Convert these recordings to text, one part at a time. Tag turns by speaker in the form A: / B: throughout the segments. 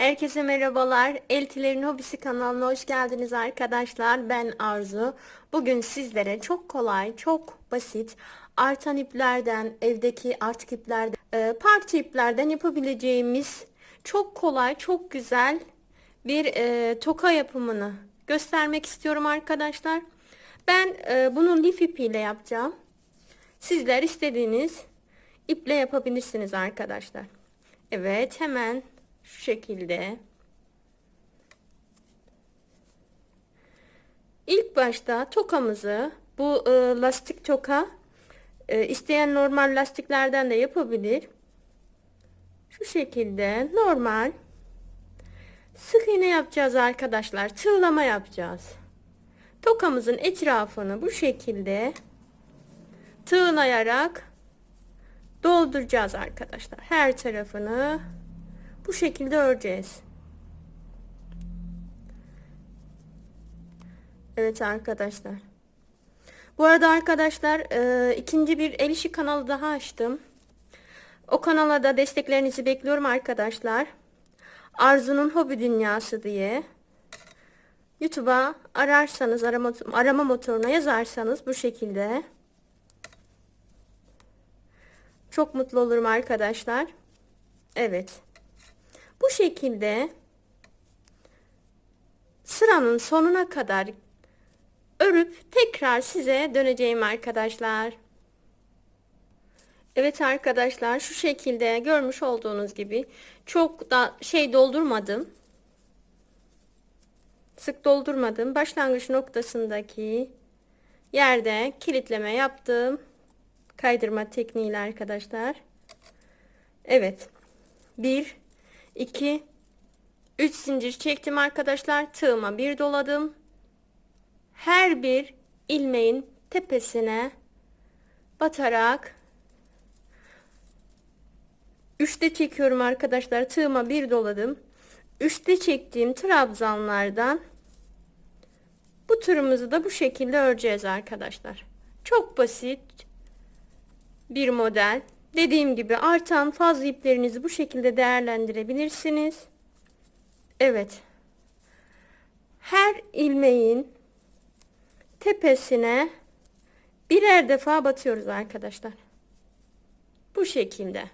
A: Herkese merhabalar. Eltilerin Hobisi kanalına hoş geldiniz arkadaşlar. Ben Arzu. Bugün sizlere çok kolay, çok basit artan iplerden, evdeki artık iplerden, e, parça iplerden yapabileceğimiz çok kolay, çok güzel bir e, toka yapımını göstermek istiyorum arkadaşlar. Ben e, bunu lif ipiyle yapacağım. Sizler istediğiniz iple yapabilirsiniz arkadaşlar. Evet hemen şu şekilde. İlk başta tokamızı bu e, lastik toka e, isteyen normal lastiklerden de yapabilir. Şu şekilde normal sık iğne yapacağız arkadaşlar. Tığlama yapacağız. Tokamızın etrafını bu şekilde tığlayarak dolduracağız arkadaşlar. Her tarafını bu şekilde öreceğiz. Evet arkadaşlar. Bu arada arkadaşlar e, ikinci bir el işi kanalı daha açtım. O kanala da desteklerinizi bekliyorum arkadaşlar. Arzu'nun hobi dünyası diye. YouTube'a ararsanız arama, arama motoruna yazarsanız bu şekilde. Çok mutlu olurum arkadaşlar. Evet. Bu şekilde sıranın sonuna kadar örüp tekrar size döneceğim arkadaşlar. Evet arkadaşlar şu şekilde görmüş olduğunuz gibi çok da şey doldurmadım. Sık doldurmadım. Başlangıç noktasındaki yerde kilitleme yaptım. Kaydırma tekniğiyle arkadaşlar. Evet. 1 2 3 zincir çektim arkadaşlar. Tığıma bir doladım. Her bir ilmeğin tepesine batarak 3'te çekiyorum arkadaşlar. Tığıma bir doladım. 3'te çektiğim trabzanlardan bu tırımızı da bu şekilde öreceğiz arkadaşlar. Çok basit bir model. Dediğim gibi artan fazla iplerinizi bu şekilde değerlendirebilirsiniz. Evet. Her ilmeğin tepesine birer defa batıyoruz arkadaşlar. Bu şekilde.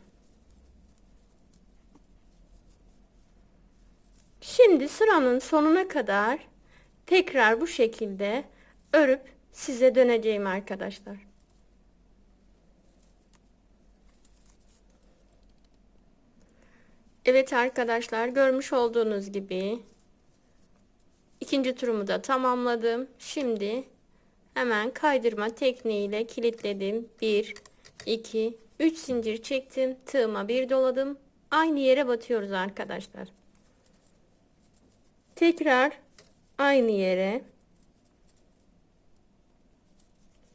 A: Şimdi sıranın sonuna kadar tekrar bu şekilde örüp size döneceğim arkadaşlar. Evet arkadaşlar görmüş olduğunuz gibi ikinci turumu da tamamladım. Şimdi hemen kaydırma tekniğiyle kilitledim. 1 2 3 zincir çektim. Tığıma bir doladım. Aynı yere batıyoruz arkadaşlar. Tekrar aynı yere.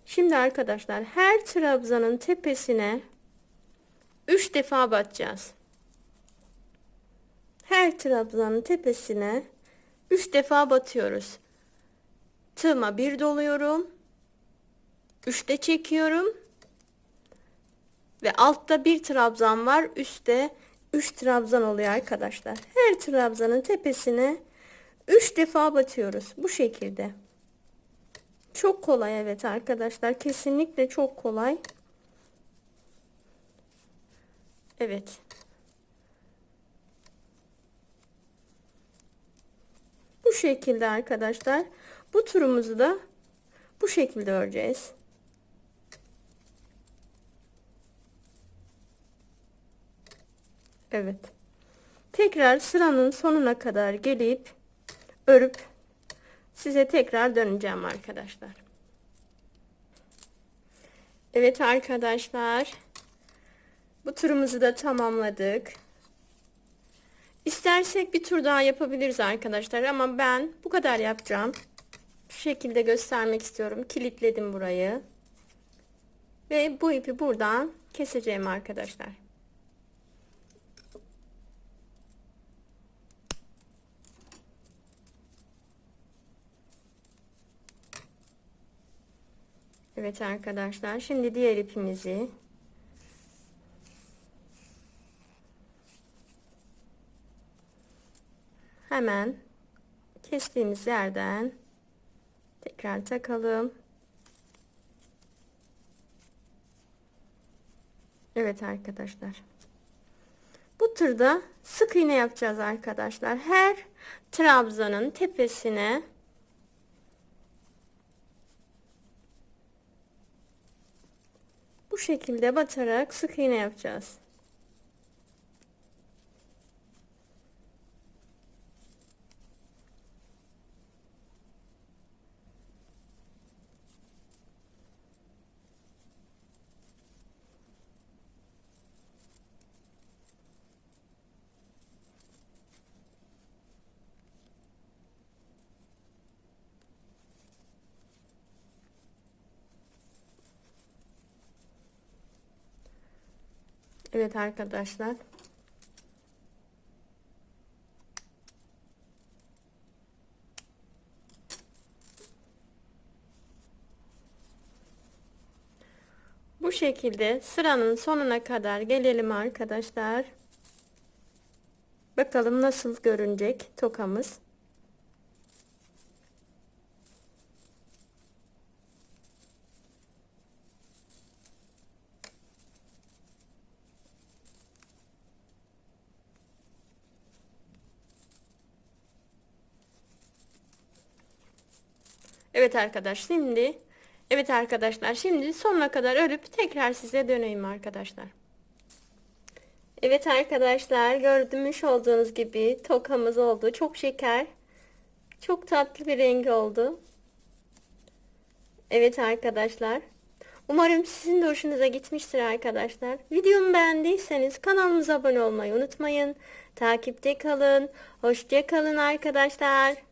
A: Şimdi arkadaşlar her trabzanın tepesine 3 defa batacağız her trabzanın tepesine 3 defa batıyoruz. Tığıma bir doluyorum. 3'te çekiyorum. Ve altta bir trabzan var. Üstte 3 trabzan oluyor arkadaşlar. Her trabzanın tepesine 3 defa batıyoruz. Bu şekilde. Çok kolay evet arkadaşlar. Kesinlikle çok kolay. Evet. Bu şekilde arkadaşlar. Bu turumuzu da bu şekilde öreceğiz. Evet. Tekrar sıranın sonuna kadar gelip örüp size tekrar döneceğim arkadaşlar. Evet arkadaşlar. Bu turumuzu da tamamladık. İstersek bir tur daha yapabiliriz arkadaşlar ama ben bu kadar yapacağım. Şu şekilde göstermek istiyorum. Kilitledim burayı. Ve bu ipi buradan keseceğim arkadaşlar. Evet arkadaşlar şimdi diğer ipimizi hemen kestiğimiz yerden tekrar takalım. Evet arkadaşlar. Bu turda sık iğne yapacağız arkadaşlar. Her trabzanın tepesine bu şekilde batarak sık iğne yapacağız. Evet arkadaşlar. Bu şekilde sıranın sonuna kadar gelelim arkadaşlar. Bakalım nasıl görünecek tokamız. Evet arkadaş şimdi Evet arkadaşlar şimdi sonuna kadar örüp tekrar size döneyim arkadaşlar. Evet arkadaşlar gördüğünüz olduğunuz gibi tokamız oldu. Çok şeker. Çok tatlı bir rengi oldu. Evet arkadaşlar. Umarım sizin de hoşunuza gitmiştir arkadaşlar. Videomu beğendiyseniz kanalımıza abone olmayı unutmayın. Takipte kalın. Hoşça kalın arkadaşlar.